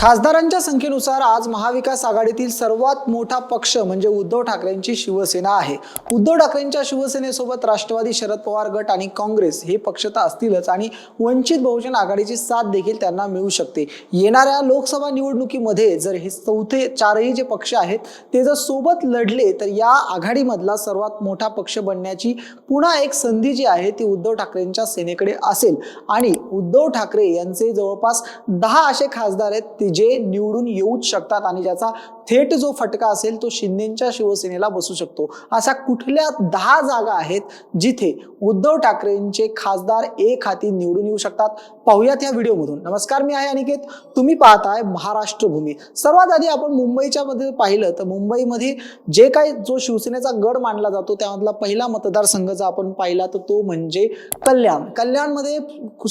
खासदारांच्या संख्येनुसार आज महाविकास आघाडीतील सर्वात मोठा पक्ष म्हणजे उद्धव ठाकरेंची शिवसेना आहे. उद्धव ठाकरेंच्या शिवसेनेसोबत राष्ट्रवादी शरद पवार गट आणि काँग्रेस हे पक्ष तर असतीलच आणि वंचित बहुजन आघाडीची साथ देखील त्यांना मिळू शकते. येणाऱ्या लोकसभा निवडणुकीमध्ये जर हे चौथे चारही जे पक्ष आहेत ते जर सोबत लढले तर या आघाडीमधला सर्वात मोठा पक्ष बनण्याची पुन्हा एक संधी जी आहे ती उद्धव ठाकरेंच्या सेनेकडे असेल. आणि उद्धव ठाकरे यांचे जवळपास दहा असे खासदार आहेत ते जे निवडून येऊच शकतात आणि ज्याचा थेट जो फटका असेल तो शिंदेच्या शिवसेनेला बसू शकतो. अशा कुठल्या दहा जागा आहेत जिथे उद्धव ठाकरेंचे खासदार एक हाती निवडून येऊ शकतात? पाहूयात या व्हिडिओमधून. नमस्कार मी आहे अनिकेत. तुम्ही पाहताय महाराष्ट्र भूमी. सर्वात आधी आपण मुंबईच्या मध्ये पाहिलं तर मुंबईमध्ये जे काही जो शिवसेनेचा गड मानला जातो त्यामधला पहिला मतदारसंघ जर आपण पाहिला तर तो म्हणजे कल्याण. कल्याणमध्ये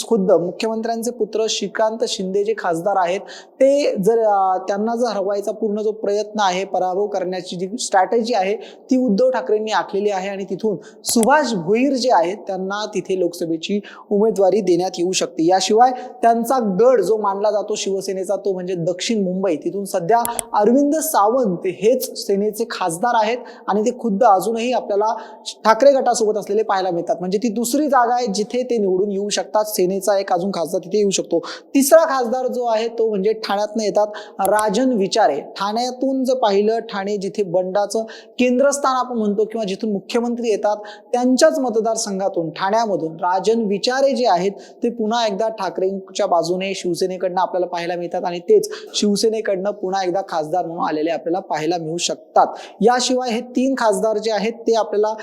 खुद्द. मुख्यमंत्र्यांचे पुत्र श्रीकांत शिंदे जे खासदार आहेत ते जर त्यांना जर हरवायचा पूर्ण जो प्रयत्न आहे पराभव करण्याची जी स्ट्रॅटेजी आहे ती उद्धव ठाकरेंनी आखलेली आहे आणि तिथून सुभाष भोईर जे आहेत त्यांना तिथे लोकसभेची उमेदवारी देण्यात येऊ शकते. याशिवाय त्यांचा गड जो मानला जातो शिवसेनेचा तो म्हणजे दक्षिण मुंबई. तिथून सध्या अरविंद सावंत हेच सेनेचे खासदार आहेत आणि ते खुद्द अजूनही आपल्याला ठाकरे गटासोबत असलेले पाहायला मिळतात. म्हणजे ती दुसरी जागा आहे जिथे ते निवडून येऊ शकतात. सेनेचा एक अजून खासदार तिथे येऊ शकतो. तिसरा खासदार जो आहे तो म्हणजे ठाण्यातनं येतात राजन विचारे. ठाण्यातून जर पाहिलं ठाणे जिथे बंडाचं केंद्रस्थान आपण म्हणतो किंवा जिथून मुख्यमंत्री येतात त्यांच्याच मतदारसंघातून ठाण्यामधून राजन विचारे जे आहेत ते पुन्हा एकदा ठाकरेंच्या बाजूने शिवसेनेकडनं आपल्याला पाहायला मिळतात आणि तेच शिवसेनेकडनं पुन्हा एकदा खासदार म्हणून आलेले आपल्याला पाहायला मिळू शकतात. याशिवाय हे तीन खासदार जे आहेत ते आपल्याला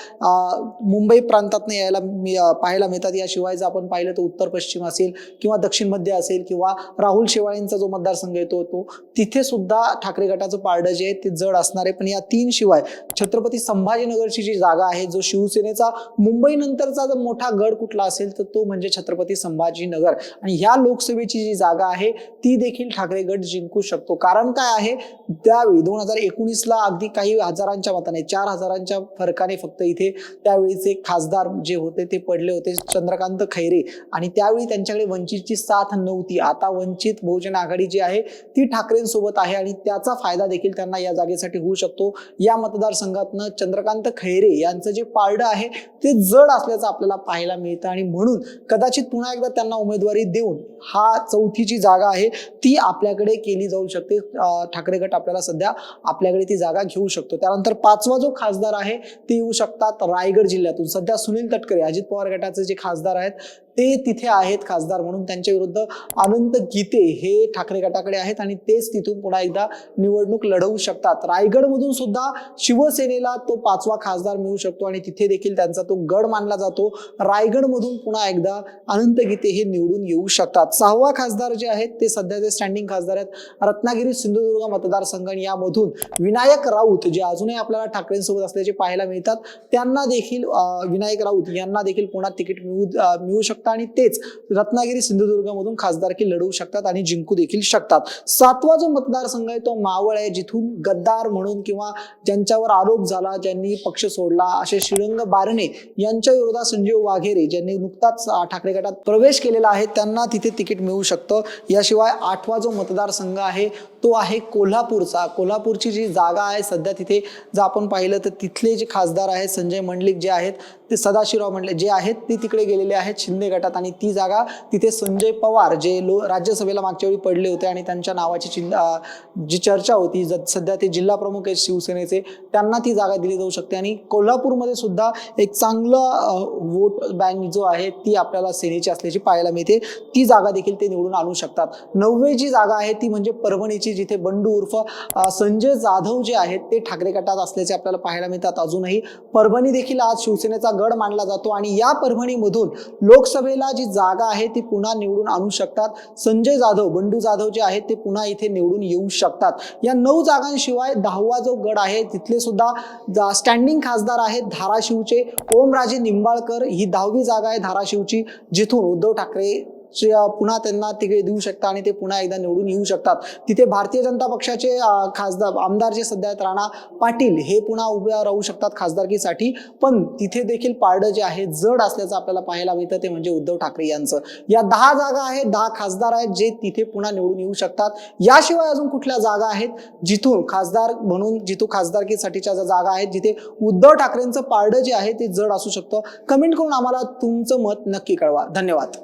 मुंबई प्रांतातनं यायला पाहायला मिळतात. याशिवाय जर आपण पाहिलं तर उत्तर पश्चिम असेल किंवा दक्षिण मध्य असेल किंवा राहुल शेवाळेंचा जो मतदारसंघ येतो तो तिथे सुद्धा ठाकरे गटाचं पारडं जे आहे ते जड असणार आहे. पण या तीन शिवाय छत्रपती संभाजीनगरची जी जागा आहे जो शिवसेनेचा मुंबई नंतरचा जर मोठा गड कुठला असेल तर तो म्हणजे छत्रपती संभाजीनगर. आणि ह्या लोकसभेची जी जागा आहे ती देखील ठाकरे गट जिंकू शकतो. कारण काय आहे? त्यावेळी दोन हजार एकोणीसला अगदी काही हजारांच्या मताने चार हजारांच्या फरकाने फक्त इथे त्यावेळीचे खासदार जे होते ते पडले होते. चंद्रकांत खैरे. आणि त्यावेळी त्यांच्याकडे वंचितची साथ नव्हती. आता वंचित बहुजन आघाडी जी आहे ती ठाकरेंसोबत आहे आणि त्याचा फायदा देखील त्यांना या जागेसाठी होऊ शकतो. या मतदारसंघातनं चंद्रकांत खैरे यांचं जे पारडं आहे ते जड असल्याचं आपल्याला पाहायला मिळतं आणि म्हणून कदाचित पुन्हा एकदा त्यांना उमेदवारी देऊन हा चौथीची जागा आहे ती आपल्याकडे केली जाऊ शकते. ठाकरे गट आपल्याला सध्या आपल्याकडे ती जागा घेऊ शकतो. त्यानंतर पाचवा जो खासदार आहे ते येऊ शकतात रायगड जिल्ह्यातून. सध्या सुनील तटकरे अजित पवार गटाचे जे खासदार आहेत ते तिथे आहेत खासदार म्हणून त्यांच्या विरुद्ध अनंत गीते हे ठाकरे गटाकडे आहेत आणि तेच तिथून पुन्हा एकदा निवडणूक लढवू शकतात. रायगडमधून सुद्धा शिवसेनेला तो पाचवा खासदार मिळू शकतो आणि तिथे देखील त्यांचा तो गड मानला जातो. रायगडमधून पुन्हा एकदा अनंत गीते हे निवडून येऊ शकतात. सहावा खासदार जे आहेत ते सध्याचे स्टँडिंग खासदार आहेत रत्नागिरी सिंधुदुर्ग मतदारसंघ आणि यामधून विनायक राऊत जे अजूनही आपल्याला ठाकरेंसोबत असल्याचे पाहायला मिळतात त्यांना देखील विनायक राऊत यांना देखील पुन्हा तिकीट मिळू मिळू शकतो आणि तेच रत्नागिरी सिंधुदुर्गमधून खासदारकी लढवू शकतात आणि जिंकू देखील शकतात. सातवा जो मतदारसंघ आहे तो मावळ आहे जिथून गद्दार म्हणून किंवा ज्यांच्यावर आरोप झाला ज्यांनी पक्ष सोडला असे श्रीरंग बारणे यांच्या विरोधात संजीव वाघेरे ज्यांनी नुकताच ठाकरे गटात प्रवेश केलेला आहे त्यांना तिथे तिकीट मिळू शकतं. याशिवाय आठवा जो मतदारसंघ आहे तो आहे कोल्हापूरचा. कोल्हापूरची जी जागा आहे सध्या तिथे जर आपण पाहिलं तर तिथले जे खासदार आहेत संजय मंडलिक जे आहेत ते सदाशिवराव मंडलिक जे आहेत ते तिकडे गेलेले आहेत शिंदे गटात. आणि ती जागा तिथे संजय पवार जे लो राज्यसभेला मागच्या वेळी पडले होते आणि त्यांच्या नावाची चिंता जी चर्चा होती ज- सध्या ते जिल्हा प्रमुख आहेत शिवसेनेचे त्यांना ती जागा दिली जाऊ शकते. आणि कोल्हापूरमध्ये सुद्धा एक चांगलं वोट बँक जो आहे ती आपल्याला सेनेची असल्याची पाहायला मिळते. ती जागा देखील ते निवडून आणू शकतात. नववे जी जागा आहे ती म्हणजे परभणीची जिथे बंडू उर्फ संजय जाधव जे आहेत ते ठाकरे गटात असल्याचे आपल्याला पाहायला मिळतात अजूनही. परभणी देखील आज शिवसेनेचा गड मानला जातो आणि या परभणीमधून लोकसभेला जी जागा आहे ती पुन्हा निवडून आणू शकतात. संजय जाधव बंडू जाधव जे आहेत ते पुन्हा इथे निवडून येऊ शकतात. या नऊ जागांशिवाय दहावा जो गड आहे तिथले सुद्धा स्टँडिंग खासदार आहेत धाराशिवचे ओमराजे निंबाळकर. ही दहावी जागा आहे धाराशिवची जिथून उद्धव ठाकरे पुन्हा त्यांना तिकडे देऊ शकता आणि ते पुन्हा एकदा निवडून येऊ शकतात. तिथे भारतीय जनता पक्षाचे खासदार आमदार जे सध्या आहेत राणा पाटील हे पुन्हा उभ्या राहू शकतात खासदारकीसाठी. पण तिथे देखील पारडं जे आहे जड असल्याचं आपल्याला पाहायला मिळतं ते म्हणजे उद्धव ठाकरे यांचं. या दहा जागा आहेत दहा खासदार आहेत जे तिथे पुन्हा निवडून येऊ शकतात. याशिवाय अजून कुठल्या जागा आहेत? जिथून खासदार म्हणून जिथून खासदारकीसाठीच्या ज्या जागा आहेत जिथे उद्धव ठाकरेंचं पारडं जे आहे ते जड असू शकतं. कमेंट करून आम्हाला तुमचं मत नक्की कळवा. धन्यवाद.